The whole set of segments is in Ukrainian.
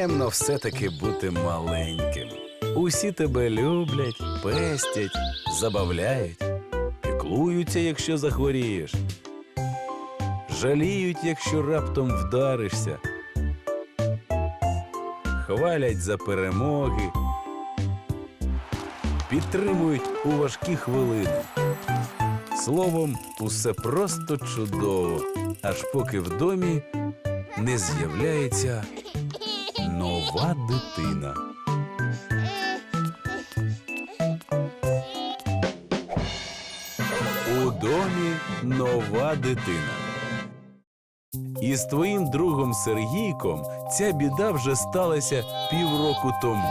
Приємно все-таки бути маленьким. Усі тебе люблять, пестять, забавляють, піклуються, якщо захворієш, жаліють, якщо раптом вдаришся, хвалять за перемоги, підтримують у важкі хвилини. Словом, усе просто чудово, аж поки в домі не з'являється нова дитина. У домі нова дитина. І з твоїм другом Сергійком ця біда вже сталася півроку тому.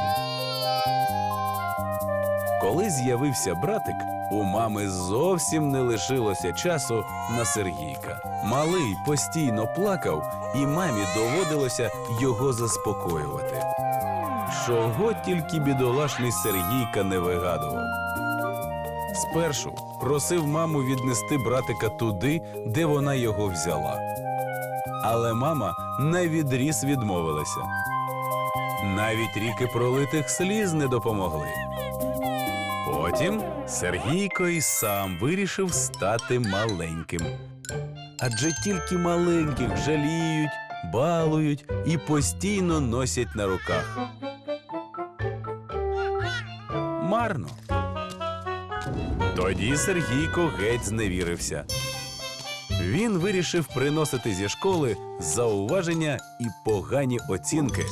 Коли з'явився братик, у мами зовсім не лишилося часу на Сергійка. Малий постійно плакав, і мамі доводилося його заспокоювати. Чого тільки бідолашний Сергійка не вигадував. Спершу просив маму віднести братика туди, де вона його взяла. Але мама навідріз відмовилася. Навіть ріки пролитих сліз не допомогли. Потім Сергійко і сам вирішив стати маленьким. Адже тільки маленьких жаліють, балують і постійно носять на руках. Марно. Тоді Сергійко геть зневірився. Він вирішив приносити зі школи зауваження і погані оцінки,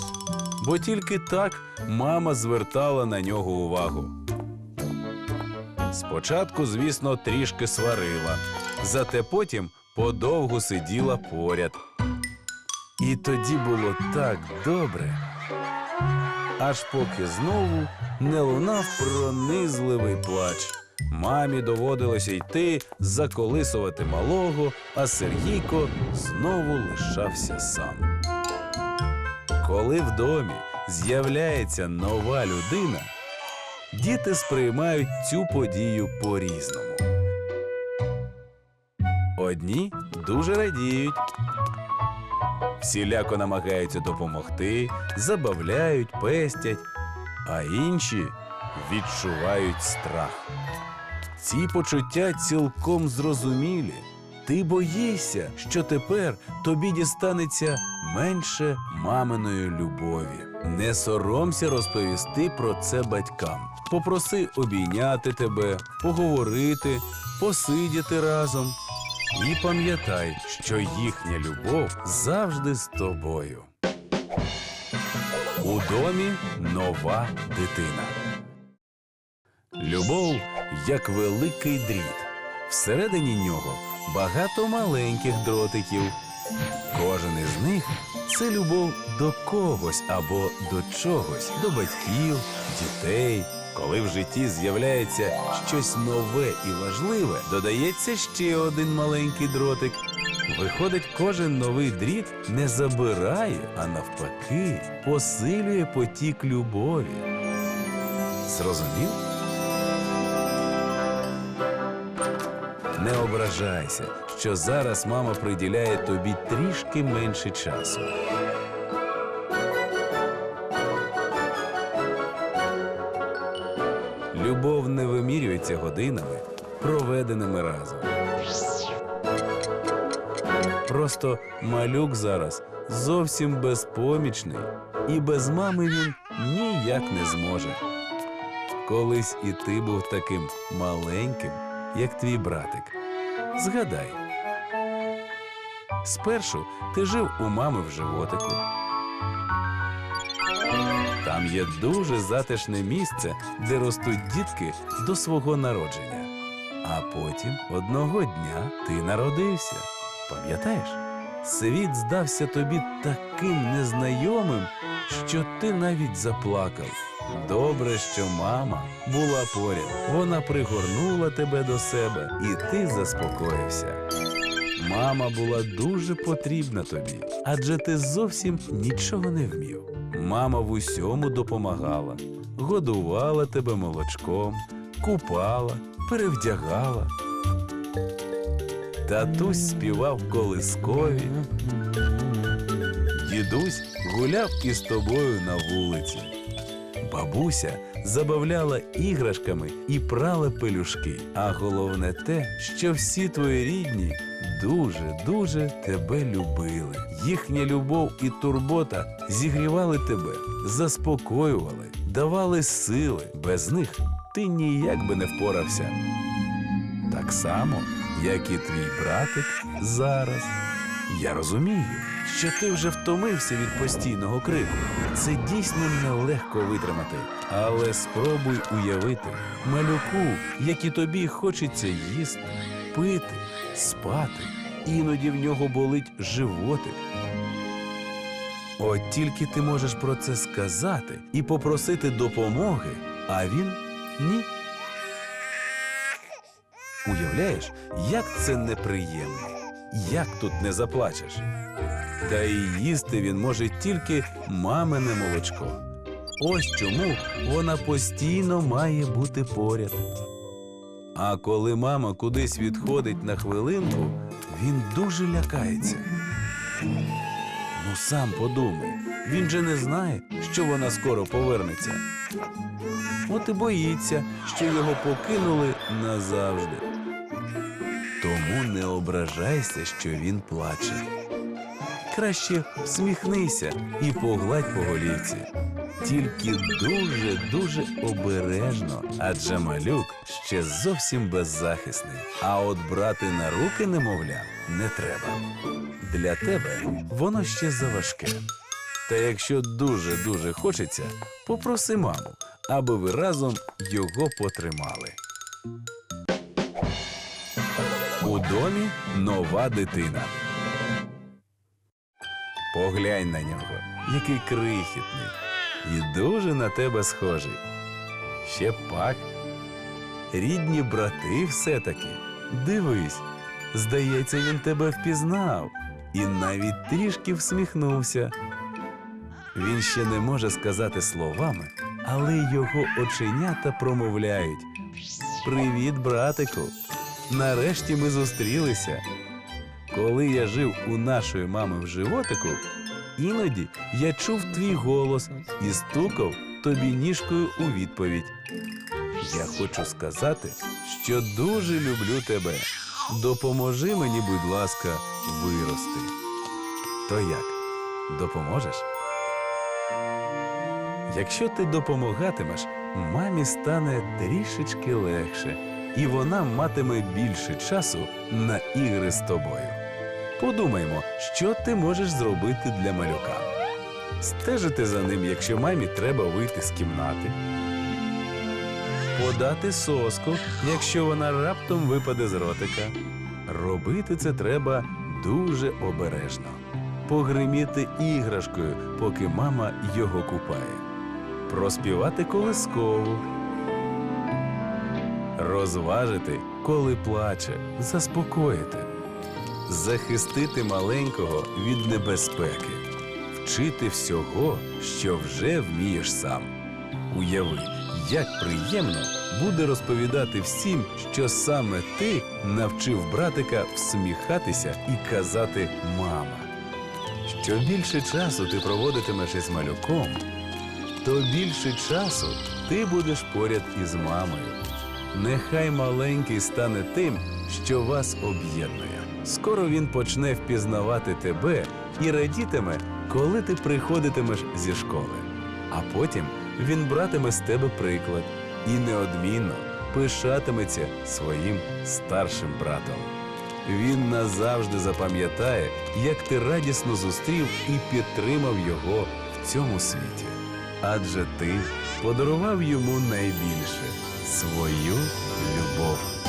бо тільки так мама звертала на нього увагу. Спочатку, звісно, трішки сварила, зате потім подовгу сиділа поряд. І тоді було так добре, аж поки знову не лунав пронизливий плач. Мамі доводилося йти заколисувати малого, а Сергійко знову лишався сам. Коли в домі з'являється нова людина, діти сприймають цю подію по-різному. Одні дуже радіють, всіляко намагаються допомогти, забавляють, пестять, а інші відчувають страх. Ці почуття цілком зрозумілі. Ти боїшся, що тепер тобі дістанеться менше маминої любові. Не соромся розповісти про це батькам. Попроси обійняти тебе, поговорити, посидіти разом. І пам'ятай, що їхня любов завжди з тобою. У домі нова дитина. Любов як великий дріт. Всередині нього багато маленьких дротиків. Кожен із них це любов до когось або до чогось, до батьків, дітей. Коли в житті з'являється щось нове і важливе, додається ще один маленький дротик. Виходить, кожен новий дріт не забирає, а навпаки, посилює потік любові. Зрозумів? Не ображайся, що зараз мама приділяє тобі трішки менше часу. Любов не вимірюється годинами, проведеними разом. Просто малюк зараз зовсім безпомічний, і без мами він ніяк не зможе. Колись і ти був таким маленьким, як твій братик. Згадай. Спершу ти жив у мами в животику. Там є дуже затишне місце, де ростуть дітки до свого народження. А потім одного дня ти народився. Пам'ятаєш? Світ здався тобі таким незнайомим, що ти навіть заплакав. Добре, що мама була поряд. Вона пригорнула тебе до себе, і ти заспокоївся. Мама була дуже потрібна тобі, адже ти зовсім нічого не вмів. Мама в усьому допомагала, годувала тебе молочком, купала, перевдягала. Татусь співав колискові. Дідусь гуляв із тобою на вулиці. Бабуся забавляла іграшками і прала пелюшки. А головне те, що всі твої рідні дуже, дуже тебе любили. Їхня любов і турбота зігрівали тебе, заспокоювали, давали сили. Без них ти ніяк би не впорався. Так само, як і твій братик зараз. Я розумію, що ти вже втомився від постійного крику. Це дійсно нелегко витримати. Але спробуй уявити малюку, як і тобі хочеться їсти, пити, спати. Іноді в нього болить животик. От тільки ти можеш про це сказати і попросити допомоги, а він ні. Уявляєш, як це неприємно, як тут не заплачеш. Та і їсти він може тільки мамине молочко. Ось чому вона постійно має бути поряд. А коли мама кудись відходить на хвилинку, він дуже лякається. Ну сам подумай, він же не знає, що вона скоро повернеться. От і боїться, що його покинули назавжди. Тому не ображайся, що він плаче. Краще всміхнися і погладь по голівці. Тільки дуже-дуже обережно, адже малюк ще зовсім беззахисний. А от брати на руки немовля не треба. Для тебе воно ще заважке. Та якщо дуже-дуже хочеться, попроси маму, аби ви разом його потримали. У домі нова дитина. Поглянь на нього, який крихітний, і дуже на тебе схожий. Ще пак. Рідні брати все-таки. Дивись, здається, він тебе впізнав і навіть трішки всміхнувся. Він ще не може сказати словами, але його оченята промовляють. Привіт, братику! Нарешті ми зустрілися. Коли я жив у нашої мами в животику, іноді я чув твій голос і стукав тобі ніжкою у відповідь. Я хочу сказати, що дуже люблю тебе. Допоможи мені, будь ласка, вирости. То як? Допоможеш? Якщо ти допомагатимеш, мамі стане трішечки легше, і вона матиме більше часу на ігри з тобою. Подумаймо, що ти можеш зробити для малюка. Стежити за ним, якщо мамі треба вийти з кімнати. Подати соску, якщо вона раптом випаде з ротика. Робити це треба дуже обережно. Погриміти іграшкою, поки мама його купає. Проспівати колискову. Розважити, коли плаче, заспокоїти. Захистити маленького від небезпеки. Вчити всього, що вже вмієш сам. Уяви, як приємно буде розповідати всім, що саме ти навчив братика всміхатися і казати мама. Що більше часу ти проводитимеш із малюком, то більше часу ти будеш поряд із мамою. Нехай маленький стане тим, що вас об'єднує. Скоро він почне впізнавати тебе і радітиме, коли ти приходитимеш зі школи. А потім він братиме з тебе приклад і неодмінно пишатиметься своїм старшим братом. Він назавжди запам'ятає, як ти радісно зустрів і підтримав його в цьому світі. Адже ти подарував йому найбільше свою любов.